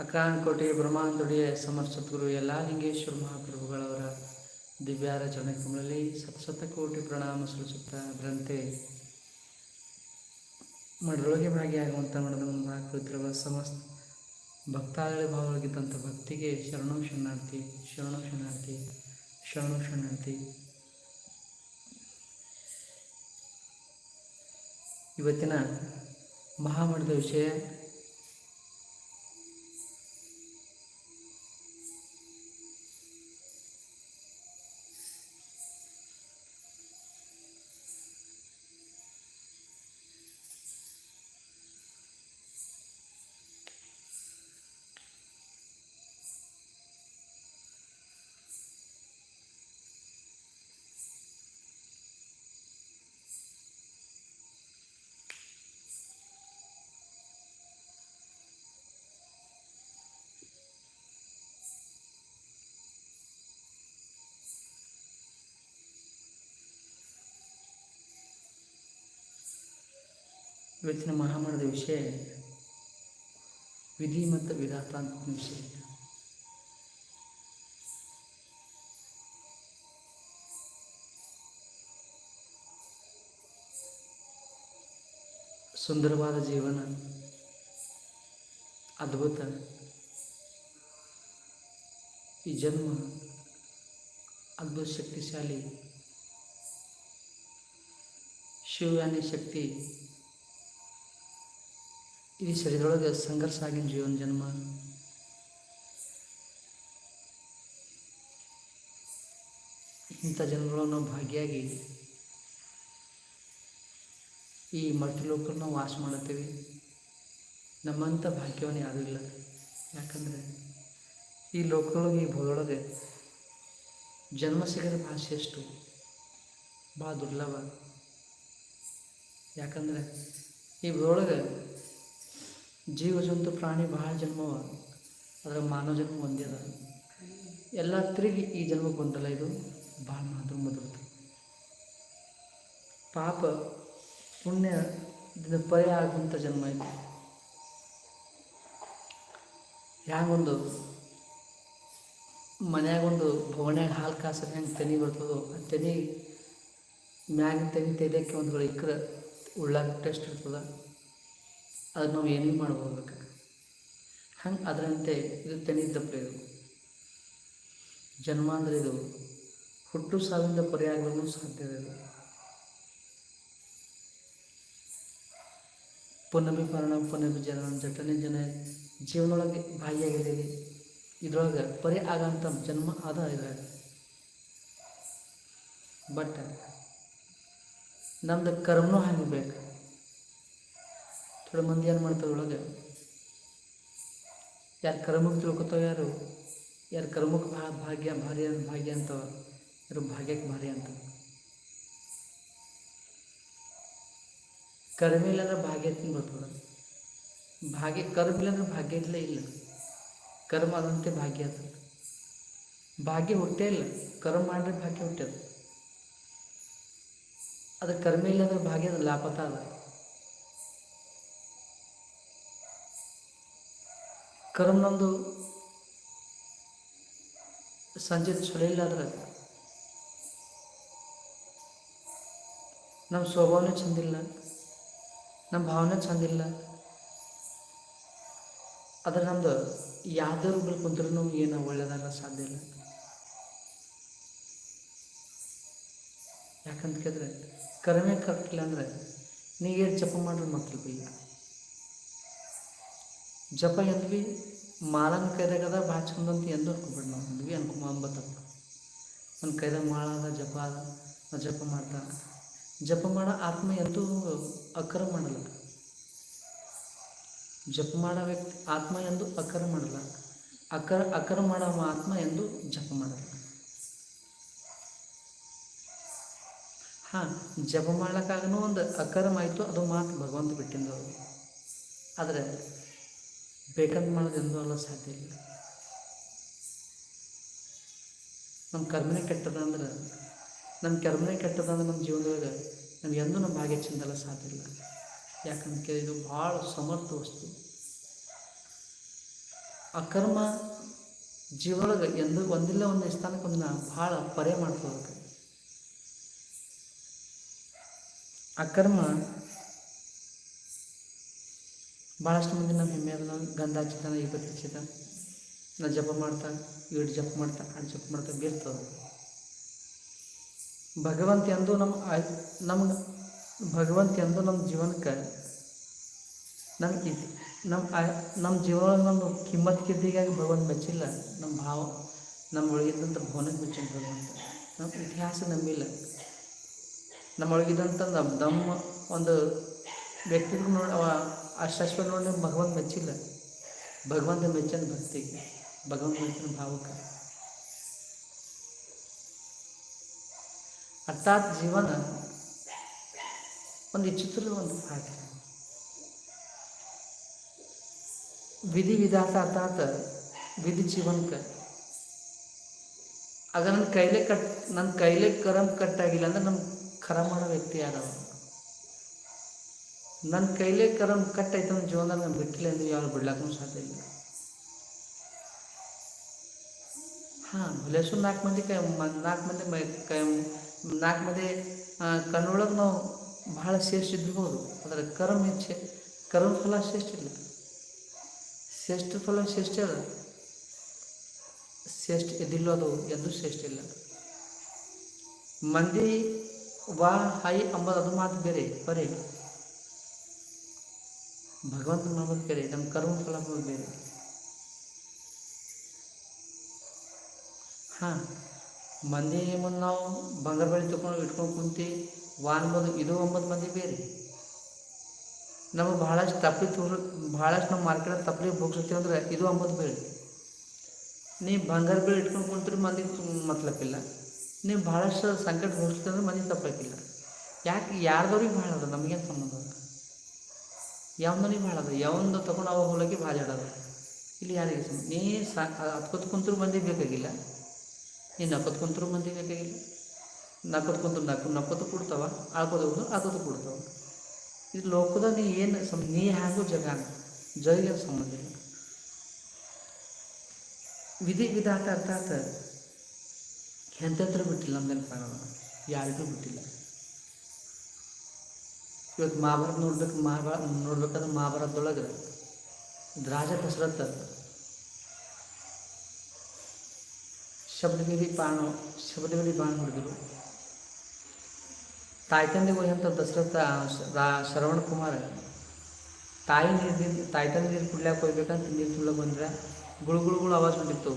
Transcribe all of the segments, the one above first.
ಅಕ್ರಾನ್ಕೋಟೆ ಬ್ರಹ್ಮಾಂದೊಡೆಯ summer ಸದ್ಗುರು ಎಲ್ಲ ಲಿಂಗೇಶ್ವರ ಮಹಾಪ್ರಭುಗಳವರ ದಿವ್ಯಾರ ಚರಣಕಮಲಲ್ಲಿ ಸತಸತ ಕೋಟಿ ಪ್ರಣಾಮ ಸಲ್ಲಿಸುತ್ತಾ ಅದರಂತೆ ಮಡರೊಳಗೆ ಭಾಗಿಯಾಗುವಂಥ ಮಠದ ಮುಂದೆ ಕುಳಿತಿರುವ ಸಮಸ್ತ ಭಕ್ತಾದಳಿ ಭಾವವಾಗಿದ್ದಂಥ ಭಕ್ತಿಗೆ ಶರಣು ಶರಣಾರ್ಥಿ ಶರಣು ಶರಣಾರ್ಥಿ ಶರಣು ಶರಣಾರ್ಥಿ. ಇವತ್ತಿನ ಮಹಾಮಠದ ವಿಷಯ ಇವತ್ತಿನ ಮಹಾಮಠದ ವಿಷಯ ವಿಧಿ ಮತ್ತು ವಿಧಾತ ಅಂತ ವಿಷಯ ಸುಂದರವಾದ ಜೀವನ, ಅದ್ಭುತ. ಈ ಜನ್ಮ ಅದ್ಭುತ ಶಕ್ತಿಶಾಲಿ, ಶಿವಯಾನಿ ಶಕ್ತಿ ಈ ಶರೀರದೊಳಗೆ ಸಂಘರ್ಷ ಆಗಿನ ಜೀವನ ಜನ್ಮ. ಇಂಥ ಜನ್ಮಗಳನ್ನು ನಾವು ಭಾಗಿಯಾಗಿ ಈ ಮರ್ತ್ಯಲೋಕಲ್ಲಿ ನಾವು ವಾಸ ಮಾಡತ್ತೀವಿ ನಮ್ಮಂಥ ಭಾಗ್ಯವನ್ನು ಯಾರೂ ಇಲ್ಲ. ಯಾಕಂದರೆ ಈ ಲೋಕದೊಳಗೆ, ಈ ಭೂದೊಳಗೆ ಜನ್ಮ ಸಿಗದ ಭಾಷೆ ಎಷ್ಟು ಭಾಳ ದುರ್ಲಭ. ಯಾಕಂದರೆ ಈ ಭೂದೊಳಗೆ ಜೀವ ಜಂತು ಪ್ರಾಣಿ ಬಹಳ ಜನ್ಮ ಅದರ ಮಾನವ ಜನ್ಮ ಒಂದೇ ಅದ. ಎಲ್ಲ ತಿರುಗಿ ಈ ಜನ್ಮಕ್ಕೆ ಬಂದಲ್ಲ ಇದು? ಭಾಳ ಮಾತ್ರ ಮೊದಲು ಪಾಪ ಪುಣ್ಯ ಪರಿ ಆಗುವಂಥ ಜನ್ಮ ಇದು. ಹ್ಯಾಂಗೊಂದು ಮನ್ಯಾಗೊಂದು ಭವನ್ಯಾಗ ಹಾಲು ಕಾಸಿದ್ರೆ ಹೆಂಗೆ ತೆನಿ ಬರ್ತದೋ, ಆ ತೆನಿ ಮ್ಯಾಗಿನ ತೆನಿ ತೆಲಿಯಕ್ಕೆ ಒಂದು ಇಕ್ಕರೆ ಉಳ್ಳಾಗ ಟೆಸ್ಟ್ ಇರ್ತದ. ಅದು ನಾವು ಏನೇ ಮಾಡ್ಬೋದಕ್ಕೆ ಹಂಗೆ ಅದರಂತೆ ಇದು ತೆನಿದ್ದಪ್ಪ ಇದು ಜನ್ಮ ಅಂದರೆ ಇದು ಹುಟ್ಟು ಸಾವಿಂದ ಪರಿಯಾಗಲು ಸಾಧ್ಯ ಇದು. ಪುನಮಿ ಪರ್ಣ ಜನ ಜಟನೆ ಜನ, ಜೀವನೊಳಗೆ ಭಾಗಿಯಾಗಿದ್ದೀವಿ ಇದ್ರೊಳಗೆ ಪರಿ ಆಗಂತ ಜನ್ಮ ಆದ ಇದ್ರಾಗ ಬಟ್ ನಮ್ದು ಕರ್ಮನೂ ಹಾಗಿರ್ಬೇಕು ಥೋಡೆ ಮಂದಿ ಏನು ಮಾಡ್ತಾರೆ ಒಳಗೆ? ಯಾರು ಕರ್ಮಕ್ಕೆ ತಿಳ್ಕೊತಾವ ಯಾರು? ಯಾರು ಕರ್ಮಕ್ಕೆ ಭಾ ಭಾಗ್ಯ, ಭಾರಿ ಭಾಗ್ಯ ಅಂತವ? ಯಾರು ಭಾಗ್ಯಕ್ಕೆ ಭಾರಿ ಅಂತ? ಕರ್ಮ ಇಲ್ಲ ಅಂದ್ರೆ ಭಾಗ್ಯ ತಿಂದು ಬರ್ತದ ಭಾಗ್ಯ, ಕರ್ಮ ಇಲ್ಲ ಅಂದ್ರೆ ಭಾಗ್ಯ ಇಲ್ಲೇ ಇಲ್ಲ. ಕರ್ಮ ಅದಂತೆ ಭಾಗ್ಯ ಅದ. ಭಾಗ್ಯ ಹುಟ್ಟೇ ಇಲ್ಲ. ಕರ್ಮ ಮಾಡ್ರೆ ಭಾಗ್ಯ ಹುಟ್ಟ್ಯದ ಅದು ಕರ್ಮ ಇಲ್ಲ ಅಂದ್ರೆ ಭಾಗ್ಯದ ಲಾಪತ ಅದ. ಕರ್ಮ ನಂದು ಸಂಜೆ ಚಲೋ ಇಲ್ಲ ಅಂದ್ರೆ ನಮ್ಮ ಸ್ವಭಾವನೆ ಚಂದಿಲ್ಲ, ನಮ್ಮ ಭಾವನೆ ಚಂದಿಲ್ಲ. ಅದ್ರ ನಮ್ದು ಯಾವುದೇ ಬಳಿ ಕುಂತ್ರೂ ಏನು ಒಳ್ಳೇದಾಗ ಸಾಧ್ಯ ಇಲ್ಲ. ಯಾಕಂತ ಕೇಳಿದ್ರೆ ಕರ್ಮೇ ಕರೆಕ್ಟ್ ಇಲ್ಲ ಅಂದರೆ ಏನು ಜಪ ಮಾಡ್ರಿ ಮಕ್ಕಳು ಬೈ ಜಪ ಎಂದ್ವಿ ಮಾಲನ ಕೈದಾಗದ ಭಾಳ ಚಂದ ಅಂತ ಎಂದು ಅನ್ಕೊಬೇಡ ನಾವು ಅಂದ್ವಿ ಅನ್ಕೊಂಬತ್ತಪ್ಪ ನನ್ನ ಕೈದಾಗ ಮಾಳ ಅದ, ಜಪ ಅದ ಜಪ ಮಾಡ್ತಾ ಜಪ ಮಾಡೋ ಆತ್ಮ ಎಂದೂ ಅಕ್ಕರ ಮಾಡಲ್ಲ. ಜಪ ಮಾಡೋ ವ್ಯಕ್ತಿ ಆತ್ಮ ಎಂದು ಅಕ್ಕರ ಮಾಡಲ್ಲ. ಅಕ್ಕರ ಅಕ್ಕರ ಮಾಡೋ ಆತ್ಮ ಎಂದು ಜಪ ಮಾಡಲ್ಲ. ಹಾಂ, ಜಪ ಮಾಡ್ಲಿಕ್ಕಾಗನೂ ಒಂದು ಅಕ್ಕರಮಾಯಿತು ಅದು ಮಾತು ಭಗವಂತ ಬಿಟ್ಟಿಂದವರು ಆದರೆ ಬೇಕಂತ ಮಾಡೋದು ಎಂದೂ ಅಲ್ಲ, ಸಾಧ್ಯ ಇಲ್ಲ. ನಮ್ಮ ಕರ್ಮನೇ ಕೆಟ್ಟದ ಅಂದ್ರೆ ನಮ್ಮ ಕರ್ಮನೇ ಕೆಟ್ಟದ ಅಂದ್ರೆ ನಮ್ಮ ಜೀವನದೊಳಗೆ ನಮ್ಗೆ ಎಂದೂ ನಮ್ಮ ಭಾಗ್ಯ ಚೆಂದಲ್ಲ ಸಾಧ್ಯ ಇಲ್ಲ. ಯಾಕಂತ ಕೇಳಿ ಇದು ಭಾಳ ಸಮರ್ಥ ವಸ್ತು. ಅಕರ್ಮ ಕರ್ಮ ಜೀವನೊಳಗೆ ಎಂದೂ ಒಂದಿಲ್ಲ, ಒಂದು ಸ್ಥಾನಕ್ಕೆ ಒಂದನ್ನ ಭಾಳ ಪರೇ ಮಾಡ್ಕೋಬೇಕು ಅಕರ್ಮ ಕರ್ಮ ಭಾಳಷ್ಟು ಮಂದಿ ನಮ್ಮ ಹೆಮ್ಮೆ ಅದನ್ನ ಗಂಧ ಹಚ್ಚಿತಾನ ಬತ್ತಿ ಹಚ್ಚಿದ ನಾ ಜಪ ಮಾಡ್ತಾ ಇಟ್ಟು ಜಪ ಮಾಡ್ತಾ, ಆಡು ಜಪ ಮಾಡ್ತಾ ಬೀರ್ತದ ಭಗವಂತ ಎಂದು ನಮ್ಮ ನಮ್ಗೆ ಭಗವಂತ ಎಂದು ನಮ್ಮ ಜೀವನಕ್ಕೆ ನಮ್ಮ ಇದು ನಮ್ಮ ನಮ್ಮ ಜೀವನ ನಮ್ಮ ಕಿಮ್ಮತ್ ಕಿದ್ದಿಗಾಗಿ ಭಗವಂತ ಮೆಚ್ಚಿಲ್ಲ. ನಮ್ಮ ಭಾವ ನಮ್ಮ ಒಳಗಿದ್ದಂಥ ಭವನಕ್ಕೆ ಮೆಚ್ಚಿನ ಭಗವಂತ. ನಮ್ಮ ಇತಿಹಾಸ ನಂಬಿಲ್ಲ. ನಮ್ಮ ಒಳಗಿದ್ದಂಥ ನಮ್ಮ ನಮ್ಮ ಒಂದು ವ್ಯಕ್ತಿಗಳು ನೋಡಿ ಅಷ್ಟಶ್ವ ನೋಡಿ ಭಗವಂತ ಮೆಚ್ಚಿಲ್ಲ. ಭಗವಂತ ಮೆಚ್ಚನ ಭಕ್ತಿಗೆ ಭಗವಂತ ಮೆಚ್ಚಿನ ಭಾವಕ್ಕೆ ಅರ್ಥಾತ್ ಜೀವನ ಒಂದು ಚಿತ್ರದ ಒಂದು ಪಾಠ ವಿಧಿ ವಿಧಾತ ಅರ್ಥಾತ್ ವಿಧಿ ಜೀವನಕ್ಕೆ ಆಗ ನನ್ನ ಕೈಲೇ ಕಟ್, ನನ್ನ ಕೈಲೇ ಕರಮ್ ಕಟ್ಟಾಗಿಲ್ಲ ಅಂದ್ರೆ ನಮ್ಮ ಖರ ಮಾಡೋ ವ್ಯಕ್ತಿ ಯಾರವ ನನ್ನ ಕೈಲೇ ಕರಮ್ ಕಟ್ ಐತೆ ನಮ್ಮ ಜೀವನದಾಗ ನಾನು ಬಿಟ್ಟಿಲ್ಲ ಅಂದ್ರೆ ಯಾರು ಬಿಡ್ಲಾಕೂ ಸಾಧ್ಯ ಇಲ್ಲ. ಹಾಂ ಹುಲೇಸು ನಾಲ್ಕು ಮಂದಿ ಕೈ ನಾಲ್ಕು ಮಂದಿ ಮೈ ಕೈ, ನಾಲ್ಕು ಮಂದಿ ಕಣ್ಣೊಳಗೆ ನಾವು ಭಾಳ ಶ್ರೇಷ್ಠ ಇದ್ದಿರ್ಬೋದು ಆದರೆ ಕರ್ಮ ಇಚ್ಛೆ ಕರ್ಮ ಫಲ ಶ್ರೇಷ್ಠ ಇಲ್ಲ. ಶ್ರೇಷ್ಠ ಫಲ ಶ್ರೇಷ್ಠ ಅದ ಶ್ರೇಷ್ಠ ಇದಿಲ್ಲ ಅದು ಎಂದು ಶ್ರೇಷ್ಠ ಇಲ್ಲ. ಮಂದಿ ವಾ ಹೈ ಅಂಬದು ಅದು ಮಾತು ಬೇರೆ ಬರೀ ಭಗವಂತ ಮಾಡೋದು ಬೇರೆ ನಮ್ಮ ಕರ್ಮ ಫಲ ಬೇರೆ ಹಾಂ, ಮಂದಿ ಮುಂದೆ ನಾವು ಬಂಗಾರ ಬಳಿ ತೊಗೊಂಡು ಇಟ್ಕೊಂಡು ಕುಂತಿ ವಾ ಅನ್ಬೋದು ಇದು ಒಂಬತ್ತು ಮಂದಿ ಬೇರೆ. ನಮಗೆ ಭಾಳಷ್ಟು ತಪ್ಪಲಿ ತೋರ್ ಭಾಳಷ್ಟು ನಾವು ಮಾರ್ಕೆಟ್ ತಪ್ಪಲಿ ಭೋಗಿಸ್ತೀವಿ ಅಂದ್ರೆ ಇದು ಒಂಬತ್ತು ಬೇರೆ ನೀ ಬಂಗಾರ ಬೆಳೆ ಇಟ್ಕೊಂಡು ಕುಂತ್ರೆ ಮಂದಿ ಮತ್ಲಕ್ಕಿಲ್ಲ ನೀವು ಭಾಳಷ್ಟು ಸಂಕಟ ಹೋಗ್ತೀವಿ ಅಂದ್ರೆ ಮಂದಿ ತಪ್ಪಕ್ಕಿಲ್ಲ ಯಾಕೆ, ಯಾರ್ದವ್ರಿಗೆ ಭಾಳ ಅದ? ನಮಗೇನು ಸಂಬಂಧ ಯಾವ್ದನಿಗೆ ಭಾಳ ಅದ. ಯಾವಂದು ತಗೊಂಡು ಅವ ಹೊಲಕ್ಕೆ ಬಾಜಾಡೋದು ಇಲ್ಲಿ ಯಾರಿಗೆ ನೀ ಸಾ ಹತ್ಕೊತ್ ಕುಂತರು ಮಂದಿ ಬೇಕಾಗಿಲ್ಲ. ನೀ ನಪ್ಪತ್ತು ಕುಂತರು ಮಂದಿ ಬೇಕಾಗಿಲ್ಲ. ನಕ್ಕೊತ್ ಕುಂತ್ರು ನಕ್ಕು ನಕ್ಕೊತ್ತು ಕೊಡ್ತಾವ ಆಕೋದು ಹೋಗೋದು ಆಕೋದು ಕೊಡ್ತಾವ. ಇದು ಲೋಕದ ನೀ ಏನು ಸಮ್ ನೀ ಹಾಗೂ ಜಗ ಜೈಗೆ ಸಂಬಂಧ ಇಲ್ಲ. ವಿಧಿ ವಿಧಾತ ಅರ್ಥಾತ್ ಎಂತೆಂತ್ರ ಬಿಟ್ಟಿಲ್ಲ ನಮ್ದೇನು ಕಾಣೋಣ ಯಾರಿಗೂ ಬಿಟ್ಟಿಲ್ಲ. ಇವತ್ತು ಮಹಾಭಾರತ ನೋಡ್ಬೇಕು ಮಹಾಭಾರತ ನೋಡ್ಬೇಕಾದ್ರೆ ಮಹಾಭಾರತದೊಳಗೆ ದ್ರಾಜ ದಶರಥ ಶಬ್ದಗಿರಿ ಬಾಣ ಶಬ್ದಗಿರಿ ಬಾಣ ಹೊಡೆದರು ತಾಯಿ ತಂದೆಗೆ ಹೋದಂಥ ದಶರಥ ಶರವಣ ಕುಮಾರ, ತಾಯಿ ನೀರು ತಾಯಿ ತಂದೆ ನೀರು ಕುಡ್ಲಾಕ ಹೋಗ್ಬೇಕಂತ ನೀರು ತುಳ್ಳ ಬಂದ್ರೆ ಗುಳು ಗುಳು ಗುಳು ಆವಾಜ್ ಹೊಂಟಿತ್ತು.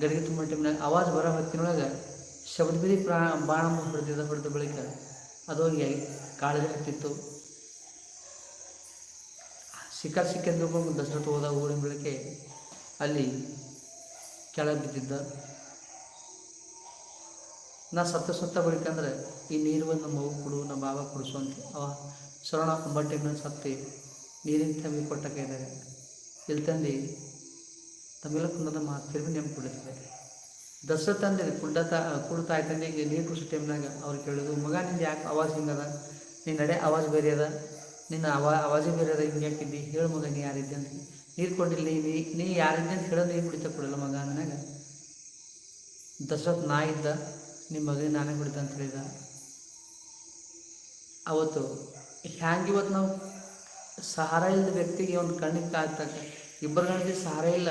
ಗಡಿಗೆ ತುಂಬ ಟೈಮ್ನಾಗ ಆವಾಜ್ ಬರೋ ಹೊತ್ತಿನೊಳಗೆ ಶಬ್ದ ಪ್ರಾಣ ಪ್ರಾ, ಬಾಣ ಹೊಡೆದಿದ್ದ ಹೊಡೆದ ಬಳಿಕ ಅದು ಹೋಗಿ ಕಾಳಜಿ ಆಗ್ತಿತ್ತು ಸಿಕ್ಕ ಸಿಕ್ಕೆಂದು ದಶರಥ ಹೋದ ಊರಿನ ಬೆಳಗ್ಗೆ ಅಲ್ಲಿ ಕೆಳಗೆ ಬಿದ್ದಿದ್ದ. ನಾ ಸತ್ತ ಸತ್ತ ಬಳಿಕಂದ್ರೆ ಈ ನೀರು ಬಂದು ನಮ್ಮ ಅವ್ವ ಕೊಡು ನಮ್ಮ ಬಾಬಾ ಕುಡಿಸು ಅಂತ. ಅವ ಶರಣ ಬಟ್ಟೆಗಳನ್ನ ಸತ್ತಿ ನೀರಿನ ತಂಬಿ ಕೊಟ್ಟ ಕೈದಾಗ ಇಲ್ಲಿ ತಂದು ತಮಿಲ ಕುಂದದ ಮಾತು ತಿರುಗಿ ನೆಂಪು ಕುಡಿತಾರೆ ದಸರಾ ತಂದೆ ಕುಡ್ಡ ತಾ ಕುಡ್ ತಾಯಿ ತಂದೆಗೆ ನೀರು ಕುಡಿಸೋ ಟೈಮ್ನಾಗ ಅವ್ರು ಕೇಳೋದು ಮಗ ನಿಂದು ಯಾಕೆ ಅವಾಜ್ ಹಿಂಗದ? ನಿನ್ನ ನಡೆ, ಆವಾಜ್ ಬೇರೆ ಅದ ನಿನ್ನ ಅವಾ ಆವಾಜೇ ಬೇರೆ ಅದ ಹಿಂಗೆ ಹಾಕಿದ್ದಿ ಹೇಳು ಮಗ, ನೀ ಯಾರಿದ್ದೆ ಅಂತ. ನೀರು ಕೊಟ್ಟಿಲ್ಲ ನೀ, ನೀ- ಯಾರಿದ್ದೆ ಅಂತ ಹೇಳೋ ನೀರು ಕುಡಿತಾ ಕೊಡಲ್ಲ ಮಗ ಅಂದಾಗ ದಶರಥ ನಾ ಇದ್ದ ನಿಮ್ಮ ಮಗನಿಗೆ ನಾನೇ ಕುಡಿತ ಅಂತ ಹೇಳಿದ. ಅವತ್ತು ಹ್ಯಾಂಗೆ ಇವತ್ತು ನಾವು ಸಹಾರ ಇಲ್ಲದ ವ್ಯಕ್ತಿಗೆ ಒಂದು ಕಣ್ಣಿಗೆ ಕಾಯ್ತಾಗ ಇಬ್ಬರು ಗಂಟೆ ಸಹಾರ ಇಲ್ಲ.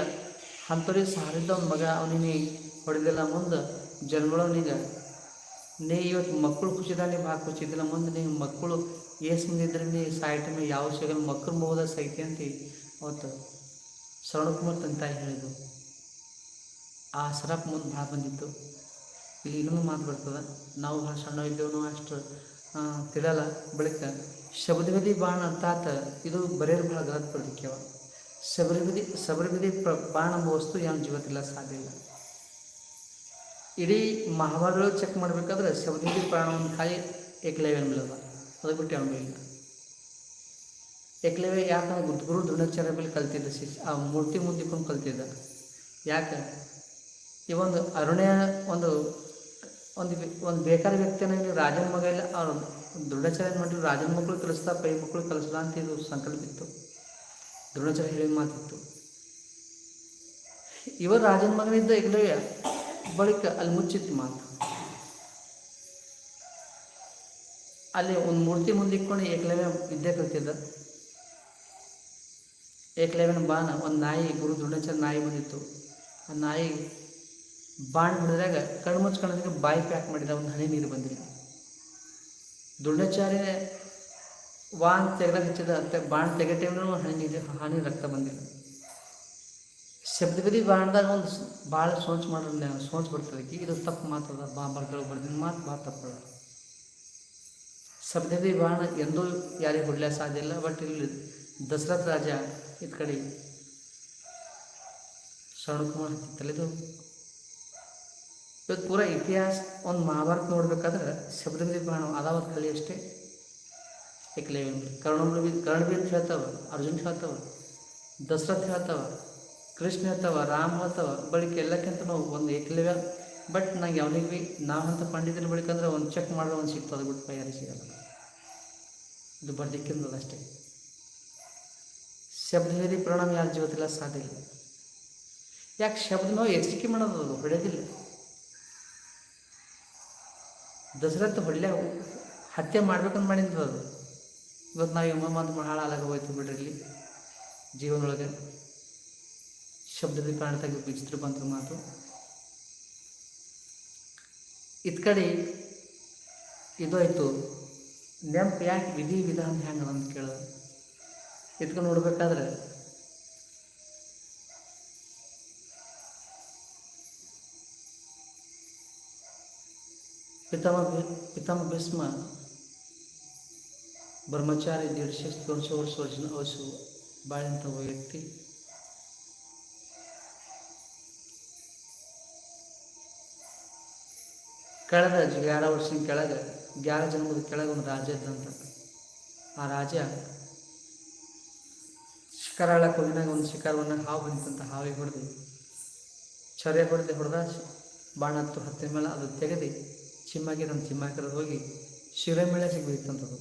ಅಂಥವ್ರಿಗೆ ಸಹಾರ ಇದ್ದ ಒಂದು ಮಗ ಅವನಿಗೆ ಹೊಡೆದಿಲ್ಲ. ಮುಂದೆ ಜನ್ಗಳವನಿಗೆ ನೀ ಇವತ್ತು ಮಕ್ಕಳು ಖುಷಿದ ಭಾಗ ಭಾಳ ಖುಷಿ ಇದ್ದಿಲ್ಲ. ಮುಂದೆ ನೀವು ಮಕ್ಕಳು ಏಸ್ ಮುಂದೆ ಇದ್ರೆ ನೀ ಸಾಯಿ ಟೈಮ್ ಯಾವ ಸಿಗಲ್ಲ ಮಕ್ಕಳು ಮೋದ ಸೈತಿ ಅಂತ ಅವತ್ತು ಶರಣಕುಮಾರ್ ತಂದೆ ತಾಯಿ ಹೇಳಿದ್ರು ಆ ಸರಪ್ ಮುಂದೆ ಭಾಳ ಬಂದಿತ್ತು. ಇಲ್ಲಿ ಇನ್ನೊಂದು ಮಾತು ಬರ್ತದೆ. ನಾವು ಭಾಳ ಸಣ್ಣ ಇದ್ದೇವನು ಅಷ್ಟು ತಿಳಲ್ಲ ಬಳಿಕ ಶಬದಗದಿ ಬಾಣ ಅಂತಾತ ಇದು ಬರೆಯೋರು ಭಾಳ ಗಲತ್ ಪಡ್ಲಿಕ್ಕೆವ ಶಬರಿಬದಿ ಶಬರಗದಿ ಪ್ರ, ಬಾಣ ವಸ್ತು ಏನು ಜೀವತ್ತಿಲ್ಲ ಸಾಧ್ಯ ಇಲ್ಲ. ಇಡೀ ಮಹಾಭಾರತ ಚೆಕ್ ಮಾಡಬೇಕಾದ್ರೆ ಶಬದಗದಿ ಪ್ರಾಣವನ್ನು ಒಂದು ಖಾಲಿ ಏಕಲವ್ಯ ಅದ ಅದು ಬಿಟ್ಟು ಅವನು ಇಲ್ಲ. ಏಕಲವ್ಯ ಯಾಕಂದ್ರೆ ಗುರುಗುರು ಗುರು ದ್ರೋಣಾಚಾರ್ಯ ಮೇಲೆ ಕಲ್ತಿದ್ದ ಶಿಷ್ಯ. ಆ ಮೂರ್ತಿ ಮುಂದಿಕೊಂಡು ಕಲ್ತಿದ್ದ. ಯಾಕೆ? ಈ ಒಂದು ಅರುಣ್ಯ ಒಂದು ಒಂದು ಒಂದು ಬೇಕಾದ ವ್ಯಕ್ತಿನ ರಾಜನ ಮಗ ಇಲ್ಲ. ಅವ್ರು ದ್ರೋಣಾಚಾರ್ಯ ಮಾಡಿ ರಾಜನ ಮಕ್ಕಳು ಕಲಿಸ್ತಾ, ಪೈ ಮಕ್ಕಳು ಕಲಿಸ್ಲಾ ಅಂತ ಇದು ಸಂಕಲ್ಪ ಇತ್ತು. ದ್ರೋಣಾಚಾರ್ಯ ಹೇಳಿದ ಮಾತಿತ್ತು. ಇವರು ರಾಜನ ಮಗನಿಂದ ಏಕಲವ್ಯ. ಬಳಿಕ ಅಲ್ಲಿ ಮುಚ್ಚಿತ್ತು ಮಾತು. ಅಲ್ಲಿ ಒಂದು ಮೂರ್ತಿ ಮುಂದೆ ಇಟ್ಕೊಂಡು ಏಕಲವ್ಯ ವಿದ್ಯೆ ಕಲ್ತಿದ್ದ. ಏಕಲವ್ಯನ ಬಾಣ, ಒಂದು ನಾಯಿ, ಗುರು ದೃಢಚಂದ್ರ ನಾಯಿ ಬಂದಿತ್ತು. ಆ ನಾಯಿ ಬಾಣ ಹಿಡಿದಾಗ ಕಣ್ಣು ಮುಚ್ಕೊಂಡಾಗ ಬಾಯಿ ಪ್ಯಾಕ್ ಮಾಡಿದ ಒಂದು ಹನಿ ನೀರು ಬಂದಿಲ್ಲ ದ್ರೋಣಾಚಾರ್ಯ ವಾನ್ ತೆಗೆದಾಗ ಹಚ್ಚಿದ ಬಾಣ ತೆಗೆ ಟೈಮ್ನೂ ಹನಿ ನೀರು, ಹನಿ ರಕ್ತ ಬಂದಿಲ್ಲ ಶಬ್ದಗದಿ ಬಾಣದಾಗ ಒಂದು ಭಾಳ ಸೋಚ್ ಮಾಡಿದ್ರೆ ಸೋಚ್ ಬರ್ತದೆ. ಆಕಿ. ಇದು ತಪ್ಪು ಮಾತದ ಬಾ ಬರ್ಗಳು ಬರ್ದಿನ ಮಾತು ಭಾಳ ತಪ್ಪು ಶಬ್ದಗದಿ ಬಾಣ ಎಂದೂ ಯಾರಿಗೆ ಹೊಡ್ಲಿಕ್ಕೆ ಸಾಧ್ಯ ಇಲ್ಲ. ಬಟ್ ಇಲ್ಲಿ ದಶರಥ ರಾಜ ಇದ್ ಕಡೆ ಶರಣಕುಮಾರ್ ತಲೆದು ಇವತ್ತು ಪೂರ ಇತಿಹಾಸ ಒಂದು ಮಹಾಭಾರತ ನೋಡ್ಬೇಕಾದ್ರೆ ಶಬ್ದಗದಿ ಬಾಣ ಅದಾವ ಕಲಿ ಅಷ್ಟೇ. ಏಕಲೇ ಕರ್ಣ ಬಿ ಕರ್ಣ ಬಿ ಅಂತ ಹೇಳ್ತಾವ, ಅರ್ಜುನ್ ಹೇಳ್ತಾವ ದಶರಥ ಹೇಳ್ತಾವ. ಕೃಷ್ಣ ಅಥವಾ ರಾಮ ಅಥವಾ ಬಳಿಕ ಎಲ್ಲಕ್ಕಿಂತ ನಾವು ಒಂದು ಏಕಲವ್ಯ. ಬಟ್ ನಂಗೆ ಅವನಿಗೆ ಭೀ ನಾವಂತ ಪಂಡಿತನ ಬಳಿಕ ಅಂದ್ರೆ ಒಂದು ಚೆಕ್ ಮಾಡಿದ್ರೆ ಒಂದು ಸಿಗ್ತದೆ ಬಿಟ್ಟು ಯಾರಿಗೆ ಸಿಗಲ್ಲ. ಇದು ಬರ್ದಿಕ್ಕಿಂದದ ಅಷ್ಟೇ. ಶಬ್ದವೇದಿ ಪ್ರಣಾಮ ಯಾರ ಜೀವತಿಲ್ಲ ಸಾಧ್ಯ ಇಲ್ಲ. ಯಾಕೆ ಶಬ್ದ ನಾವು ಎಚ್ಚರಿಕೆ ಮಾಡೋದು ಅದು ಹೊಡೆಯೋದಿಲ್ಲ ದಸರತ್ ಹೊಳ್ಳೆ ಹತ್ಯೆ ಮಾಡ್ಬೇಕಂತ ಮಾಡಿದ್ದು ಅದು. ಇವತ್ತು ನಾವು ಮಾತು ಹಾಳಾಲಾಗ ಹೋಯ್ತು ಬಿಡ್ರಿ ಇಲ್ಲಿ ಜೀವನದೊಳಗೆ ಶಬ್ದದಲ್ಲಿ ಪ್ರಾಣತಾಗಿ ಉಪಯೋಗಿಸಿದ್ರು ಬಂತು ಮಾತು. ಇತ್ ಕಡೆ ಇದಾಯಿತು. ನೆಂಪು ಯಾಕೆ ವಿಧಿ ವಿಧಾನ ಹೆಂಗೆ ಅಂತ ಕೇಳ. ಇತ್ಕೊಂಡು ನೋಡ್ಬೇಕಾದ್ರೆ ಪಿತಾಮ ಪಿತಾಮ ಭೀಷ್ಮ ಬ್ರಹ್ಮಚಾರಿ ದೀಡ್ಶೆ ದೊಡ್ಶೆ ವರ್ಷ ವರ್ಷ ಅವಶ್ಯ ಕಳೆದ ಗ್ಯಾರ ವರ್ಷದ ಕೆಳಗೆ ಗ್ಯಾರ ಜನ್ಮದ ಕೆಳಗೆ ಒಂದು ರಾಜ ಇದ್ದಂತ. ಆ ರಾಜ ಶಿಖರಾಳ ಹೋಗಿನಾಗ ಒಂದು ಶಿಖರವನ್ನು ಹಾವು ಬಂದಂತ ಹಾವಿಗೆ ಹೊಡೆದು ಚರ್ಯ ಹೊಡೆದು ಹೊಡೆದ ಬಾಣ ಹತ್ತು ಹತ್ತಿನ ಮೇಲೆ ಅದು ತೆಗೆದು ಚಿಮ್ಮಾಗಿ ನಮ್ಮ ಚಿಮ್ಮಾಕಿರೋದು ಹೋಗಿ ಶಿರ ಮೇಲೆ ಸಿಗ್ಬಿತ್ತಂಥದ್ದು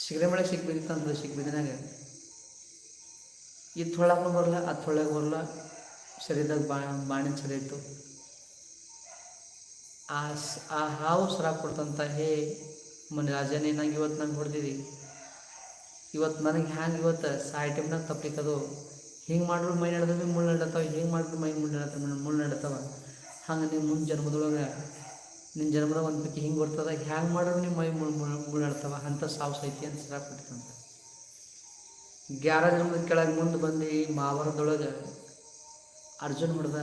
ಶಿರೆ ಮೇಲೆ ಸಿಗ್ಬಿತ್ತಂಥದ್ದು ಸಿಗ್ಬಿದ್ದಿನಾಗ ಇದು ತೊಳಗೂ ಬರಲ್ಲ ಅದು ತೊಳಗೆ ಬರಲ್ಲ. ಶರೀರದಾಗ ಬಾ ಸರಿ ಇತ್ತು ಆ ಆ ಹಾವು ಸರ ಕೊಡ್ತಂತ ಹೇ ಮನೆ ರಾಜನೇ, ನಂಗೆ ಇವತ್ತು ನಂಗೆ ಹೊಡೆದಿರಿ ಇವತ್ತು ನನಗೆ ಹ್ಯಾಂಗೆ ಇವತ್ತು ಸಾಯಿ ಟೈಮ್ನಾಗ ತಪ್ಪಿಕದು ಹಿಂಗೆ ಮಾಡಿದ್ರು ಮೈ ನಡೆದವಿ ಮುಳ್ಳು ನಡತಾವ ಹಿಂಗೆ ಮಾಡಿದ್ರು ಮೈ ಮುಳ್ಳು ನಡತಾವ ಮುಳ್ಳು ನಡತಾವ ಹಂಗೆ ನಿಮ್ಮ ಮುಂದೆ ಜನ್ಮದೊಳಗೆ ನಿನ್ನ ಜನ್ಮದಾಗ ಒಂದು ಪೈಕಿ ಹಿಂಗೆ ಬರ್ತದ, ಹ್ಯಾಂಗೆ ಮಾಡಿದ್ರು ನಿಮ್ಮ ಮೈ ಮುಳ್ಳು ಮುಳ್ಳು ನಡ್ತಾವ ಅಂಥ ಸಾವು ಸೈತಿ ಅಂತ ಸರ ಕೊಟ್ಟಿರ್ತಂತ ಗ್ಯಾರ ಜನ್ಮದ ಕೆಳಗೆ ಮುಂದೆ ಬಂದು ಮಾವರದೊಳಗೆ ಅರ್ಜುನ್ ಹೊಡೆದ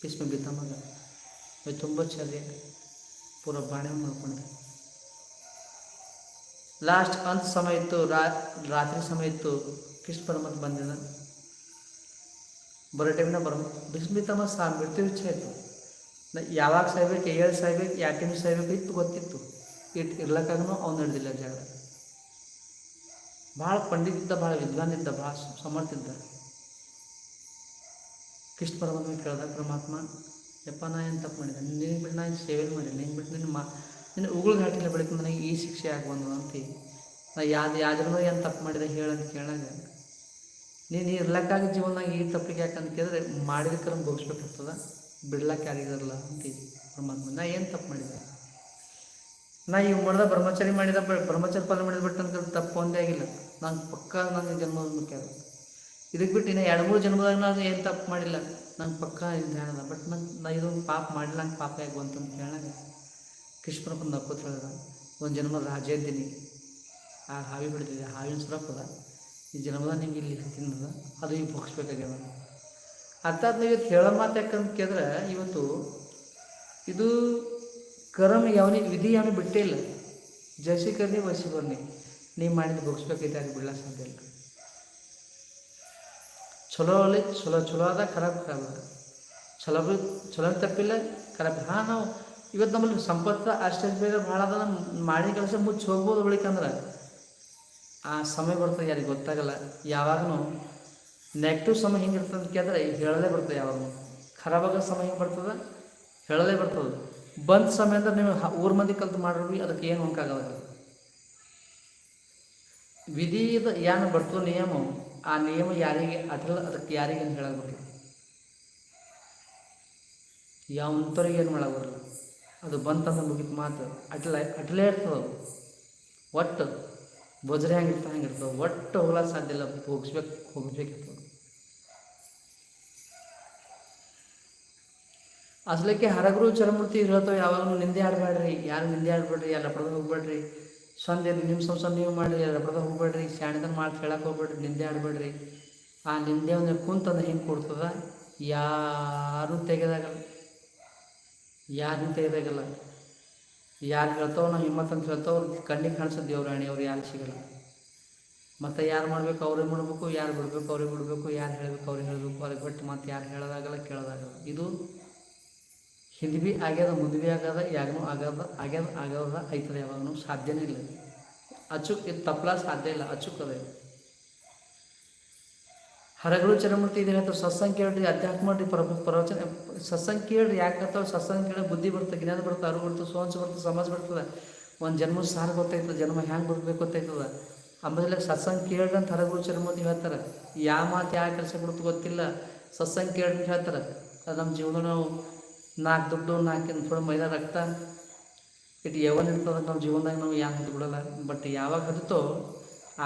ಭೀಷ್ಮ ಬಿತ್ತಮ್ಮಗ ಅವು ತುಂಬ ಚರ್ಯ ಪೂರ ಬಾಣೆ ಮಾಡ್ಕೊಂಡೆ ಲಾಸ್ಟ್ ಅಂತ ಸಮಯ ಇತ್ತು ರಾತ್ರಿ ಸಮಯ ಇತ್ತು, ಕೃಷ್ಣ ಪರಮಾತ್ಮ ಬಂದಿದ್ದ. ಬರೋ ಟೈಮ್ನಾಗ ಬರೋ ಭೀಷ್ಮ ಬಿತ್ತಮ್ಮ ಸಾ ಮೃತ್ಯು ಇಚ್ಛೆ ಇತ್ತು. ನಾ, ಯಾವಾಗ ಸಾಯ್ಬೇಕು, ಏಳು ಸಾಯ್ಬೇಕು ಯಾವ ಟೈಮ್ ಸಾಯ್ಬೇಕು ಇತ್ತು ಗೊತ್ತಿತ್ತು. ಇಟ್ ಇರ್ಲಕ್ಕಾಗೂ ಅವ್ನು ನಡೆದಿಲ್ಲ ಜಗಳ ಭಾಳ ಪಂಡಿತ ಇದ್ದ, ಭಾಳ ವಿದ್ವಾನ್ ಇದ್ದ, ಭಾಳ ಸಮರ್ಥ ಇದ್ದ. ಕೃಷ್ಣ ಪರಮಾತ್ಮ ಕೇಳ್ದ ಪರಮಾತ್ಮ, ಯಪ್ಪ, ನಾ ಏನು ತಪ್ಪು ಮಾಡಿದೆ? ನಿನ್ನ ಬಿಟ್ಟು ನಾನು ಸೇವೆ ಮಾಡಿಲ್ಲ. ನಿನ್ನ ಬಿಟ್ಟು ನಿನ್ನ ಮಾ, ನಿನ್ನ ಉಗುಳು ಘಾಟಿನ ಬಳಿಕ ನನಗೆ ಈ ಶಿಕ್ಷೆ ಆಗಿ ಅಂತಿ ನಾ ಯಾವ್ದು ಯಾವ್ದ್ರೂ ಏನು ತಪ್ಪು ಮಾಡಿದೆ ಹೇಳಂತ ಕೇಳಾಗ ನೀನು ಇರ್ಲಕ್ಕಾಗಿ ಜೀವನದಾಗ ಈ ತಪ್ಪಿಗೆ ಯಾಕಂತ ಕೇಳಿದ್ರೆ, ಮಾಡಿದ ಕರ್ಮ ಬೋಗಿಸ್ಬೇಕಾಗ್ತದ ಬಿಡ್ಲಕ್ಕೆ ಯಾರಿಗಿರಲ್ಲ ಅಂತ ಪರಮಾತ್ಮ, ನಾ ಏನು ತಪ್ಪು ಮಾಡಿದೆ? ನಾ ಇವ್ ಮಾಡಿದ ಬ್ರಹ್ಮಚಾರಿ ಮಾಡಿದ ಬ್ರಹ್ಮಚಾರಿ ಪಾಲನೆ ಮಾಡಿದ ಬಿಟ್ಟು ಅಂತ ತಪ್ಪು ಒಂದೇ ಆಗಿಲ್ಲ. ನಂಗೆ ಪಕ್ಕ ನನಗೆ ಜನ್ಮ ಮುಖ್ಯ ಇದಕ್ಕೆ ಬಿಟ್ಟು ಇನ್ನು ಎರಡು ಮೂರು ಜನ್ಮದಾಗ ನಾನು ಏನು ತಪ್ಪು ಮಾಡಿಲ್ಲ. ನಂಗೆ ಪಕ್ಕ ಇದು ಬಟ್ ನಂಗೆ ನಾ ಇದೊಂದು ಪಾಪ ಮಾಡಿಲ್ಲ ನಂಗೆ ಪಾಪ ಆಗಿ ಬಂತಂತ ಹೇಳಾಗ ಕೃಷ್ಣಪ್ಪ ನಕ್ಕೋತ ಹೇಳಿದ ಒಂದು ಜನ್ಮ ರಾಜ ಇದ್ದೀನಿ. ಆ ಹಾವಿ ಬಿಡ್ತಿದ್ದೆ ಹಾವಿನ ಸುರಪ್ಪದ ಈ ಜನ್ಮದ ನಿಮ್ಗೆ ಇಲ್ಲಿ ತಿನ್ನದ ಅದು ಈಗ ಭೋಗಿಸ್ಬೇಕಾಗ್ಯದ ಅರ್ಥಾತ್ ನೀವು ಇವತ್ತು ಹೇಳೋ ಮಾತು ಯಾಕಂತ ಕೇಳಿದ್ರೆ, ಇವತ್ತು ಇದು ಕರ್ಮ ಯಾವನಿಗೆ ವಿಧಿ ಯಾವನಿಗೆ ಬಿಟ್ಟೇ ಇಲ್ಲ. ಜಸಿ ಕರ್ನಿ ವಸಿ ಬರ್ನಿ ನೀವು ಮಾಡಿದ್ದು ಭೋಗಿಸ್ಬೇಕೈತೆ ಅದು ಬಿಡ್ಲಕ್ಕೆ ಸಾಧ್ಯ ಇಲ್ಲ ಚಲೋ ಅಲ್ಲಿ ಚಲೋ ಚಲೋ ಅದ ಖರಾಬ್ ಖರಾಬ್ ಚಲೋ ಚಲೋ ತಪ್ಪಿಲ್ಲ ಖರಾಬ್ ಹಾಂ ನಾವು. ಇವತ್ತು ನಮ್ಮಲ್ಲಿ ಸಂಪತ್ತು ಅಷ್ಟೇ ಬೇರೆ ಭಾಳ ಅದ ಮಾಡಿ ಕೆಲಸ ಮುಚ್ಚಿ ಹೋಗ್ಬೋದು ಬಳಿಕಂದ್ರೆ ಆ ಸಮಯ ಬರ್ತದೆ, ಯಾರಿಗೆ ಗೊತ್ತಾಗಲ್ಲ. ಯಾವಾಗೂ ನೆಗೆಟಿವ್ ಸಮಯ ಹಿಂಗೆ ಇರ್ತದೆ ಕೇಳಿದ್ರೆ ಹೇಳಲೇ ಬರ್ತದೆ ಯಾವಾಗ ಖರಾಬ್ ಆಗೋ ಸಮಯ ಹೆಂಗೆ ಬರ್ತದೆ? ಹೇಳಲೇ ಬರ್ತದೆ. ಬಂದ ಸಮಯ ಅಂದ್ರೆ ನೀವು ಊರ ಮಂದಿ ಕಲ್ತು ಮಾಡಿರಿ ಅದಕ್ಕೆ ಏನು ಹೊಂಕಾಗಲ್ಲ. ವಿಧಿದ ಏನು ಬರ್ತೋ ನಿಯಮ ಆ ನಿಯಮ ಯಾರಿಗೆ ಅದಲ್ಲ ಅದಕ್ಕೆ ಯಾರಿಗೆ ಅಂತ ಹೇಳಕ್ ಬರಲ್ಲ ಯಾವಂಥವ್ರಿಗೆ ಏನು ಮಾಡಕ್ ಬರಲ್ಲ ಅದು ಬಂತಂದ್ರೆ ಮುಗಿದ ಮಾತು. ಅಟ್ಲ, ಅಟ್ಲೇ ಇರ್ತದೆ ಒಟ್ಟು ಬೊಜ್ರೆ ಹಂಗಿರ್ತಾವೆ ಹಂಗಿರ್ತವೆ ಒಟ್ಟು ಹೋಗ್ಲಾಕ ಸಾಧ್ಯ ಇಲ್ಲ. ಹೋಗಿಸ್ಬೇಕು ಹೋಗ್ಬೇಕಿರ್ತದೆ ಅಸಲಕ್ಕೆ ಹರಗುರು, ಚರಮೂರ್ತಿ ಹೇಳ್ತಾವೆ ಯಾವಾಗಲೂ ನಿಂದೆ ಆಡಬೇಡ್ರಿ. ಯಾರು ನಿಂದೆ ಆಡಬೇಡ್ರಿ, ಯಾರ ಪಡೆದು ಹೋಗ್ಬೇಡ್ರಿ. ಸ್ವಂತ ನಿಮ್ಮ ಸಂಸಾರ ನೀವು ಮಾಡಿರಿ ರಬ್ಬರ್ದಾಗ ಹೋಗ್ಬೇಡ್ರಿ ಶಾಣಿದನ್ ಮಾಡಿ ಹೇಳಕ್ಕೆ ಹೋಗ್ಬೇಡ್ರಿ, ನಿಂದೆ ಆಡಬೇಡ್ರಿ. ಆ ನಿಂದೆ ಒಂದು ಕುಂತಂದ್ರೆ ಹಿಂಗೆ ಕೊಡ್ತದ? ಯಾರೂ ತೆಗೆದಾಗಲ್ಲ. ಯಾರನ್ನೂ ತೆಗೆದಾಗಲ್ಲ. ಯಾರು ಹೇಳ್ತಾವ ನಾವು ಹಿಮ್ಮತ್ ಅಂತ ಹೇಳ್ತಾವ ಕಣ್ಣಿಗೆ ಕಾಣಿಸೋ ದೇವ್ರಾಣಿ ಅವ್ರು ಯಾರು ಸಿಗಲ್ಲ. ಮತ್ತು ಯಾರು ಮಾಡಬೇಕು ಅವ್ರಿಗೆ ಮಾಡಬೇಕು, ಯಾರು ಬಿಡಬೇಕು ಅವ್ರಿಗೆ ಬಿಡಬೇಕು, ಯಾರು ಹೇಳಬೇಕು ಅವ್ರಿಗೆ ಹೇಳಬೇಕು, ಅವ್ರಿಗೆ ಬಿಟ್ಟು ಮತ್ತೆ ಯಾರು ಹೇಳೋದಾಗಲ್ಲ, ಕೇಳೋದಾಗಲ್ಲ. ಇದು ಹಿಂದೆ ಭೀ ಆಗ್ಯದ ಮುಂದೆ ಭೀ ಆಗ್ಯದ ಯಾಗನೂ ಆಗ್ಯದ ಆಗ್ಯದ ಆಗ್ಯದ ಐತ್ರ ಯಾವಾಗನೂ ಸಾಧ್ಯನೇ ಇಲ್ಲ. ಅಚುಕ್ ಇದು ತಪ್ಪಲ ಸಾಧ್ಯ ಇಲ್ಲ, ಅಚುಕ್ ಅದೇ. ಹರಗಳು ಚರಮೂರ್ತಿ ಇದು ಹೇಳ್ತಾರೆ ಸತ್ಸಂಗ ಕೇಳ್ರಿ, ಅಧ್ಯಾತ್ಮ ಮಾಡ್ರಿ, ಪ್ರ ಪ್ರವಚನ, ಸತ್ಸಂಗ ಕೇಳ್ರಿ, ಯಾಕೆ ಬರ್ತಾವೆ ಸತ್ಸಂಗ ಕೇಳಿ ಬುದ್ಧಿ ಬರ್ತದೆ, ಜ್ಞಾನ ಬರ್ತದೆ, ಅರಿವು ಬರ್ತದೆ ಸೋನ್ಸ್ ಬರ್ತದೆ, ಸಮಾಜ ಬರ್ತದೆ. ಒಂದು ಜನ್ಮ ಸಾರ ಗೊತ್ತಾಯ್ತದೆ ಜನ್ಮ ಹ್ಯಾಂಗೆ ಬರ್ತಬೇಕು ಗೊತ್ತಾಯ್ತದ ಆಮೇಲೆ ಸತ್ಸಂಗ ಕೇಳ್ರಿ ಅಂತ ಹರಗಳು ಚರಮೂರ್ತಿ ಹೇಳ್ತಾರೆ. ಯಾವ ಮಾತು ಯಾವ ಕೆಲಸ ಬಿಡ್ತು ಗೊತ್ತಿಲ್ಲ, ಸತ್ಸಂಗ ಕೇಳ್ರಿ ಹೇಳ್ತಾರೆ. ಅದು ನಮ್ಮ ಜೀವನ ನಾವು ನಾಲ್ಕು ದುಡ್ಡು ನಾಲ್ಕಿನ ಥೋಡೆ ಮೈದಾ ರಕ್ತ ಇಟ್ಟು ಯಾವನ್ ಇರ್ತದೆ ನಮ್ಮ ಜೀವನದಾಗ ನಾವು ಯಾರು ಹತ್ತು ಬಿಡಲ್ಲ. ಬಟ್ ಯಾವಾಗ ಹತ್ತೋ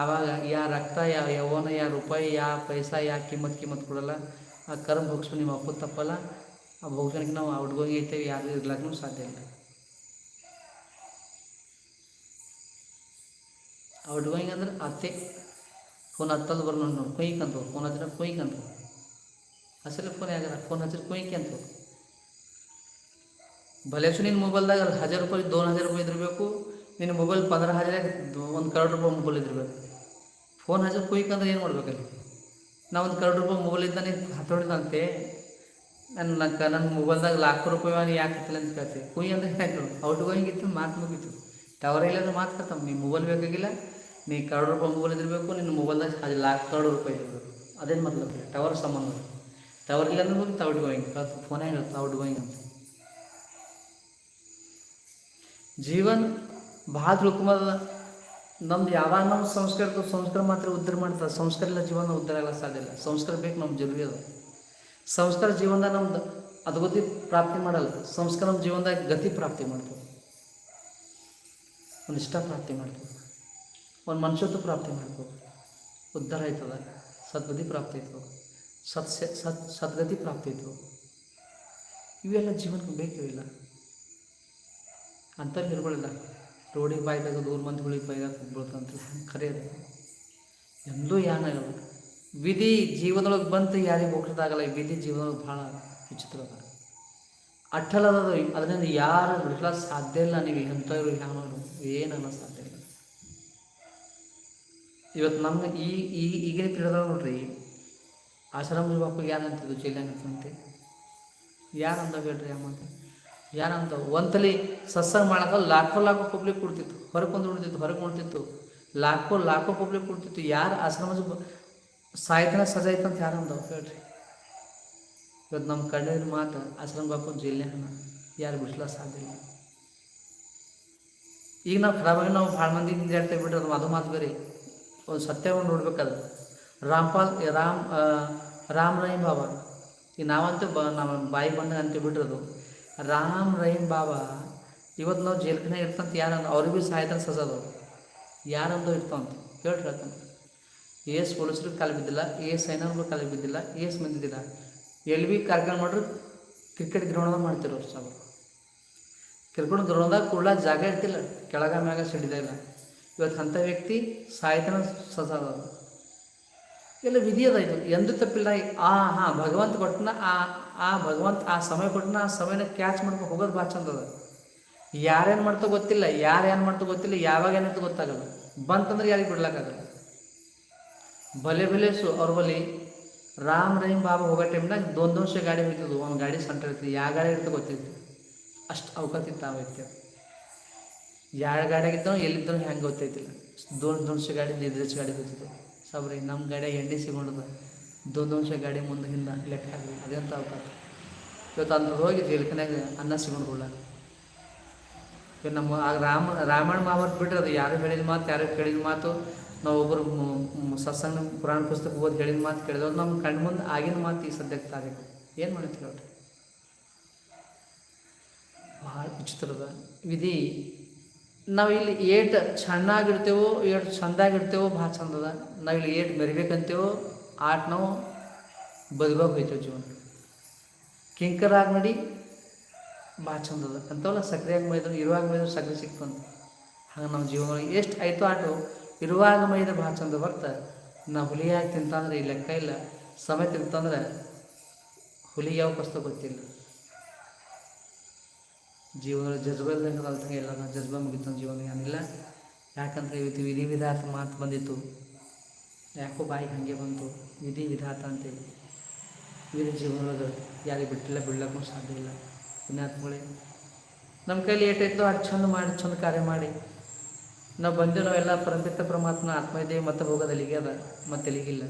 ಆವಾಗ ಯಾ ರಕ್ತ, ಯಾ ಯಾವನ, ಯಾ ರೂಪಾಯಿ, ಯಾ ಪೈಸಾ, ಯಾ ಕಿಮ್ಮತ್ ಕಿಮ್ಮತ್ ಕೊಡಲ್ಲ. ಆ ಕರ್ಮ ಭೋಗಿಸ್ಕೊಂಡು ನಿಮ್ಮ ಅಪ್ಪು ತಪ್ಪಲ್ಲ. ಆ ಭೋಗ್ಸೋನಿಗೆ ನಾವು ಔಟ್ಗೋಗಿ ಐತೇವೆ ಯಾರು ಇರ್ಲಾಕ್ಕೂ ಸಾಧ್ಯ ಇಲ್ಲ. ಔಟ್ಗೋಯಿಂಗ್ ಅಂದ್ರೆ ಅತ್ತೆ. ಫೋನ್ ಹತ್ತಲ್ ಬರ್ ನೋಡಿ ಕೊಯ್ಕಂತ ಕೊಯ್ಕ್ ಫೋನ್ ಹಚ್ಚಿರ ಕೊಯ್ಕಂತ ಅಸಲು ಫೋನ್ ಯಾಗಾರ ಫೋನ್ ಹಚ್ಚಿರ ಕೊಯ್ಕೆ ಅಂತ ಭಲೆ ನಿನ್ನ ಮೊಬೈಲ್ದಾಗ ಹಜಾರ್ ರೂಪಾಯಿ, ದೋನ್ ಹಜಾರ್ ರೂಪಾಯಿ ಇದ್ದಿರಬೇಕು. ನಿನ್ನ ಮೊಬೈಲ್ ಪಂದ್ರ ಹಜಾರ ಒಂದು ಕರೋಡ್ ರೂಪಾಯಿ ಮೊಬೈಲ್ ಇದ್ದಿರಬೇಕು. ಫೋನ್ ಹಜಾರ್ ಕುಯ್ಕ್ ಅಂದ್ರೆ ಏನು ಮಾಡ್ಬೇಕಲ್ಲಿ? ನಾ ಒಂದು ಕರೋಡ್ ರೂಪಾಯಿ ಮೊಬೈಲ್ ಇದ್ದ ನೀನು ಹತ್ತೊಡಿದಂತೆ ನನ್ನ ನನ್ನ ಮೊಬೈಲ್ದಾಗ ಲಾಖ ರೂಪಾಯಿ ಮಾಡಿ ಯಾಕೆ ಹತ್ತಿಲ್ಲ ಅಂತ ಕೇಳ್ತೆ. ಕುಯ್ ಅಂದ್ರೆ ಯಾಕೆ ಔಟ್ ಗೋಯಿಂಗ್ ಇತ್ತು, ಮಾತು ಮುಗೀತು. ಟವರ್ ಇಲ್ಲಂದ್ರೆ ಮಾತು ಕರ್ತಾವೆ. ನೀ ಮೊಬೈಲ್ ಬೇಕಾಗಿಲ್ಲ, ನೀ ಕರೋಡ್ ರೂಪಾಯಿ ಮೊಬೈಲ್ ಇದ್ದಿರಬೇಕು, ನಿನ್ನ ಮೊಬೈಲ್ದಾಗ ಅದು ಲಾಖ ಕರೋಡ್ ರೂಪಾಯಿ ಇರಬೇಕು. ಅದೇನು ಮೊದಲು ಟವರ್ ಸಂಬಂಧ. ಟವರ್ ಇಲ್ಲ ಅಂದ್ರೆ ಮುಗಿತು ಔಟ್ ಗೋಯಿಂಗ್ ಫೋನೇ ಹೇಳ್ತು ಔಟ್ ಗೋಯಿಂಗ್ ಅಂತ. ಜೀವನ್ ಭಾಳ ತಿಳ್ಕೊಂಬದ ನಮ್ದು ಯಾವಾಗ ನಮ್ಮ ಸಂಸ್ಕಾರ ಇರ್ತದೆ, ಸಂಸ್ಕಾರ ಮಾತ್ರ ಉದ್ಧಾರ ಮಾಡ್ತದೆ ಸಂಸ್ಕಾರ ಇಲ್ಲ, ಜೀವನ ಉದ್ಧಾರ ಆಗಲ್ಲ ಸಾಧ್ಯ ಇಲ್ಲ. ಸಂಸ್ಕಾರ ಬೇಕು ನಮ್ಮ ಜರುಗಿ ಅದ. ಸಂಸ್ಕಾರ ಜೀವನದಾಗ ನಮ್ದು ಅದು ಗತಿ ಪ್ರಾಪ್ತಿ ಮಾಡಲ್ಲ. ಸಂಸ್ಕಾರ ನಮ್ಮ ಜೀವನದಾಗ ಗತಿ ಪ್ರಾಪ್ತಿ ಮಾಡ್ತದೆ. ಒಂದು ಇಷ್ಟ ಪ್ರಾಪ್ತಿ ಮಾಡ್ತದೆ. ಒಂದು ಮನುಷ್ಯತ್ವ ಪ್ರಾಪ್ತಿ ಮಾಡ್ತದೆ. ಉದ್ಧಾರ ಆಯ್ತದ. ಸದ್ಗತಿ ಪ್ರಾಪ್ತಿ ಆಯ್ತದ. ಸತ್ಸ, ಸತ್, ಸದ್ಗತಿ ಪ್ರಾಪ್ತಿ ಆಯ್ತದ. ಇವೆಲ್ಲ ಜೀವನಕ್ಕೆ ಬೇಕೇ ಇಲ್ಲ ಅಂಥಲ್ಲಿ ಹೇಳ್ಕೊಳ್ಳಿಲ್ಲ ರೋಡಿಗೆ ಬಾಯ್ದಾಗ ದೂರ ಮಂದಿಗಳಿಗೆ ಬಾಯ್ದಾಗ ಹೋಗ್ಬಿಡ್ತಂತ ಖರೆ ಅದು ಎಂದೂ ಏನಾಗಲ್ಲ ವಿಧಿ ಜೀವನದೊಳಗೆ ಬಂತು, ಯಾರಿಗೆ ಈ ವಿಧಿ ಜೀವನದೊಳಗೆ ಭಾಳ ವಿಚಿತ್ರ ಅದ. ಅಟ್ಟಲದ ಅದರಿಂದ ಯಾರು ಬಿಡ್ಲಾಕ ಸಾಧ್ಯ ಇಲ್ಲ ನೀವು ಎಂಥವ್ರು ಯಾರು ಏನನ್ನ ಸಾಧ್ಯ ಇಲ್ಲ. ಇವತ್ತು ನಮ್ಮ ಈ ಈ ಈಗಿನ ಪೀರಿಯಡ್ದಾಗ ನೋಡ್ರಿ. ಆಶ್ರಮ ಬಾಪು ಯಾರು ಅಂತಿದ್ದು ಅಂತಂತೆ ಯಾರು ಅಂದ ಯಾವ ಮಾತು? ಯಾರಂತ ಒಂದ್ಸಲಿ ಸತ್ಸಂಗ ಮಾಡಕ್ಕೆ ಲಾಖೋ ಲಾಖೋ ಪಬ್ಲಿಕ್ ಕೊಡ್ತಿತ್ತು ಹೊರಗೆ ಒಂದು ಉಳಿದಿತ್ತು ಹೊರಗೆ ನೋಡ್ತಿತ್ತು ಲಾಖೋ ಲಾಖೋ ಪಬ್ಲಿಕ್ ಕೊಡ್ತಿತ್ತು. ಯಾರು ಆಶ್ರಮದ ಸಾಯ್ತನ ಸಜಾ ಐತಂತ ಯಾರು ಅಂದವ ಹೇಳ್ರಿ? ಇವತ್ತು ನಮ್ಮ ಕಣ್ಣಿನ ಮಾತು ಆಶ್ರಮ ಬಾಪು ಜಿಲ್ಲೆ ಹಣ ಯಾರು ಬಿಡ್ಸ್ಲ ಸಾಧ್ಯ ಇಲ್ಲ. ಈಗ ನಾವು ಖರಾಬಾಗಿ ನಾವು ಭಾಳ ಮಂದಿ ಹಿಂದೆ ಬಿಡ್ರಿ, ಅದು ಅದು ಮಾತು ಬೇರೆ. ಒಂದು ಸತ್ಯವನ್ನು ನೋಡ್ಬೇಕಾದ್ರೆ ರಾಮ್ಪಾಲ್ ರಾಮ್ ರಾಮ್ ರಹೀಮ್ ಬಾಬಾ. ಈಗ ನಾವಂತೂ ಬ ನಮ್ಮ ಬಾಯಿ ಬಂದಾಗ ಅಂತ ಬಿಡ್ರದು ರಾಮ್ ರಹೀಮ್ ಬಾಬಾ ಇವತ್ತು ನಾವು ಜೇಲ್ಖಾನೆ ಇರ್ತಂತ ಯಾರನ್ನು ಅವ್ರಿಗೆ ಭೀ ಸಾಯ್ತಾನ ಯಾರಂದು ಇರ್ತಾವಂತ ಹೇಳಿ ಹೇಳ್ತಾನೆ ಏಸ್ ಪೊಲೀಸರು ಕಾಲು ಬಿದ್ದಿಲ್ಲ ಏಸ್ ಸೈನಿಕರು ಕಾಲು ಬಿದ್ದಿಲ್ಲ ಏಸ್ ಬಂದಿದ್ದಿಲ್ಲ. ಎಲ್ಲಿ ಭೀ ಕಾರ್ಯಕ್ರಮ ಮಾಡ್ರು ಕ್ರಿಕೆಟ್ ಗ್ರೌಂಡ್ ಮಾಡ್ತಿರೋ ಸಾವು ಕ್ರಿಕೆಟ್ ಗ್ರೌಂಡ್ದಾಗ ಕೂಡ ಜಾಗ ಇರ್ತಿಲ್ಲ, ಕೆಳಗ ಮ್ಯಾಗ ಸಿಡಿದ ಇಲ್ಲ. ಇವತ್ತು ಅಂಥ ವ್ಯಕ್ತಿ ಸಾಯ್ತಾನ ಸಜಾದ ಎಲ್ಲ ವಿಧಿ ಅದ ಇದು. ಎಂದೂ ತಪ್ಪಿಲ್ಲ, ಆ, ಹಾಂ, ಭಗವಂತ ಕೊಟ್ಟನ, ಆ ಆ ಭಗವಂತ, ಆ ಸಮಯ ಕೊಟ್ಟನ, ಆ ಸಮಯನ ಕ್ಯಾಚ್ ಮಾಡ್ಕೊಂಡು ಹೋಗೋದು ಭಾಳ ಚಂದ ಅದ. ಯಾರೇನು ಮಾಡ್ತೋ ಗೊತ್ತಿಲ್ಲ, ಯಾರು ಏನು ಮಾಡ್ತೋ ಗೊತ್ತಿಲ್ಲ, ಯಾವಾಗ ಏನಂತ ಗೊತ್ತಾಗಲ್ಲ. ಬಂತಂದ್ರೆ ಯಾರಿಗೆ ಬಿಡ್ಲಾಕಾಗಲ್ಲ. ಬಲೆ ಭಲೆ ಸು, ಅವ್ರ ಬಲಿ ರಾಮ್ ರಹೀಮ್ ಬಾಬಾ ಹೋಗೋ ಟೈಮ್ನಾಗ ದೊಂದು ವರ್ಷ ಗಾಡಿ ಹೋಗ್ತಿದ್ವು ಒಂದು ಗಾಡಿ ಸೆಂಟರ್ ಇರ್ತದೆ ಯಾವ ಗಾಡಿ ಇರ್ತದೆ ಗೊತ್ತಿತ್ತು ಅಷ್ಟು ಅವಕಾಶ ಇತ್ತು ಆ ವ್ಯಕ್ತಿ. ಯಾವ ಗಾಡಿಯಾಗಿದ್ದೋ ಎಲ್ಲಿದ್ದೋ ಹೆಂಗೆ ಗೊತ್ತೈತಿಲ್ಲ. ದೊಡ್ಡ ದೊಡ್ಡ ಗಾಡಿ ನಿರ್ದೇಶ ಗಾಡಿ ಹೋಗ್ತಿದ್ವು ಸಾಬ್ರಿ ನಮ್ಮ ಗಾಡಿ ಎಣ್ಣೆ ಸಿಗೊಂಡದ. ನಿಮಿಷ ಗಾಡಿ ಮುಂದೆ ಹಿಂದೆ ಲೆಕ್ಕ ಹಾಕಿ ಅದೆಂತ ಅವಕಾಶ? ಇವತ್ತು ಅಂದ್ರೆ ಹೋಗಿ ಜೇಲ್ಕನ್ಯಾಗ ಅನ್ನ ಸಿಗೊಂಡ್ಕೊಳ್ಳ ಇವತ್ತು ನಮ್ಮ ಆಗ ರಾಮ, ರಾಮಾಯಣ ಮಹಾಭಾರತ ಬಿಟ್ರೆ ಅದು ಯಾರು ಹೇಳಿದ ಮಾತು, ಯಾರು ಕೇಳಿದ ಮಾತು, ನಾವು ಒಬ್ಬರು ಸತ್ಸಂಗ ಪುರಾಣ ಪುಸ್ತಕ ಓದಿ ಹೇಳಿದ ಮಾತು ಕೇಳಿದವ್ರು ನಮ್ಮ ಕಣ್ಣು ಮುಂದೆ ಆಗಿನ ಮಾತು ಈ ಸದ್ಯಕ್ಕೆ ತಾರೀಕು. ಏನು ಮಾಡ್ತೀವಿ ನೋಡ್ರಿ ಭಾಳ ವಿಚಿತ್ರದ ವಿಧಿ ನಾವು ಇಲ್ಲಿ ಏಟ್ ಚೆನ್ನಾಗಿರ್ತೇವೋ ಏಟ್ ಚಂದಾಗಿರ್ತೇವೋ ಭಾಳ ಚಂದದ ನಾವು ಇಲ್ಲಿ ಏಟ್ ಮೆರಿಬೇಕಂತೇವೋ, ಆಟ ನಾವು ಬದುಕಾಗ ಹೋಯ್ತೇವೆ ಜೀವನ ಕಿಂಕರಾಗಿ ನೋಡಿ, ಭಾಳ ಚಂದದ ಅಂತವಲ್ಲ ಸಕ್ಕರೆಯಾಗಿ ಮೈದ್ರು ಇರುವಾಗ ಮೈದ್ರು ಸಕ್ಕರೆ ಸಿಕ್ತಂತ ಹಾಗೆ ನಮ್ಮ ಜೀವನ ಎಷ್ಟು ಆಯಿತು ಆಟು, ಇರುವಾಗ ಮೈದ್ರೆ ಭಾಳ ಚಂದ ಬರ್ತ. ನಾವು ಹುಲಿಯಾಗಿ ತಿಂತಂದ್ರೆ ಈ ಲೆಕ್ಕ ಇಲ್ಲ. ಸಮಯ ತಿಂತಂದ್ರೆ ಹುಲಿ ಯಾವ ಕಷ್ಟ ಗೊತ್ತಿಲ್ಲ. ಜೀವನ ಜಜ್ಬ ಇಲ್ದಂಗೆ ಅಲ್ದಂಗೆ ಎಲ್ಲ ಜಜ್ಬ ಮುಗಿತು ಜೀವನ. ಏನಿಲ್ಲ. ಯಾಕಂದ್ರೆ ಇವತ್ತು ವಿಧಿ ವಿಧಾತ ಮಾತು ಬಂದಿತ್ತು. ಯಾಕೋ ಬಾಯಿಗೆ ಹಾಗೆ ಬಂತು. ವಿಧಿ ವಿಧಾತ ಅಂತೇಳಿ. ವಿಧಿ ಜೀವನದೊಳಗೆ ಯಾರಿಗೆ ಬಿಟ್ಟಿಲ್ಲ, ಬಿಡ್ಲಕ್ಕೂ ಸಾಧ್ಯ ಇಲ್ಲ. ಪುಣ್ಯಾತ್ಮಗಳೇ, ನಮ್ಮ ಕೈಲಿ ಏಟೈತೋ ಅಷ್ಟು ಚಂದ ಮಾಡಿ, ಚಂದ ಕಾರ್ಯ ಮಾಡಿ. ನಾವು ಬಂದು ನಾವೆಲ್ಲ ಪರಂಪಿತ ಪರಮಾತ್ಮ ಆತ್ಮದೇವಿ ಮತ್ತೆ ಹೋಗೋದು ಅಲ್ಲಿಗೆ ಅದ, ಮತ್ತೆ ಎಲ್ಲಿಗಿಲ್ಲ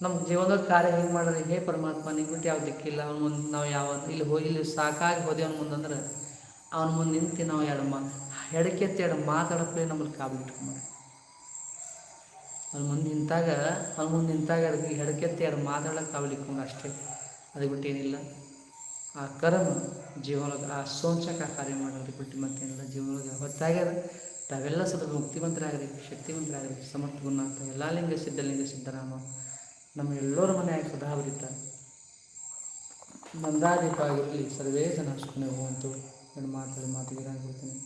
ನಮ್ಮ ಜೀವನದ ಕಾರ್ಯ ಹೆಂಗೆ ಮಾಡೋದು ಹೇ ಪರಮಾತ್ಮ ನಿಂಗೆ ಬಿಟ್ಟು ಯಾವ ದಿಕ್ಕಿಲ್ಲ ಅವ್ನ ಮುಂದೆ ನಾವು ಯಾವ ಇಲ್ಲಿ ಹೋಗಿ ಇಲ್ಲಿ ಸಾಕಾಗಿ ಹೋದೆ ಅವ್ನ ಮುಂದಂದ್ರೆ, ಅವನ ಮುಂದೆ ನಿಂತು ನಾವು ಎರಡು ಮಾ ಎಡಕ್ಕೆತ್ತಿ ಎರಡು ಮಾತಾಡಪ್ಲೇ ನಮ್ಮಲ್ಲಿ ಕಾಬು ಅವ್ನ ಮುಂದೆ ನಿಂತಾಗ, ಅವ್ನ ಮುಂದೆ ನಿಂತಾಗ ಎರಡು ಎಡಕ್ಕೆತ್ತಿ ಎರಡು ಮಾತಾಡೋಕೆ ಅಷ್ಟೇ. ಅದು ಬಿಟ್ಟು ಏನಿಲ್ಲ. ಆ ಕರ್ಮ ಜೀವನದ, ಆ ಸೋಂಚಕ ಕಾರ್ಯ ಮಾಡೋದು ಬಿಟ್ಟು ಮತ್ತೇನಿಲ್ಲ. ಜೀವನಕ್ಕೆ ಹೊತ್ತಾಗ್ಯದ ತಾವೆಲ್ಲ ಸದಾ ಶಕ್ತಿಮಂತ್ರ ಶಕ್ತಿವಂತರಾಗ್ರಿ, ಸಮರ್ಥ ಅಂತ ಎಲ್ಲ ಲಿಂಗ ಸಿದ್ಧಲಿಂಗ ಸಿದ್ದರಾಮ ನಮ್ಮ ಎಲ್ಲರ ಮನೆಯಾಗಿ ಸದಾ ಬರೀತಾನೆ ನಂದಾದೀಪ ಆಗಿರಲಿ, ಸರ್ವೇ ಜನ ಸುಮ್ಮನೆ ಹೋಗುವಂತು ನನ್ನ ಮಾತಾಡಿ ಮಾತಿಗೆ ಕೊಡ್ತೀನಿ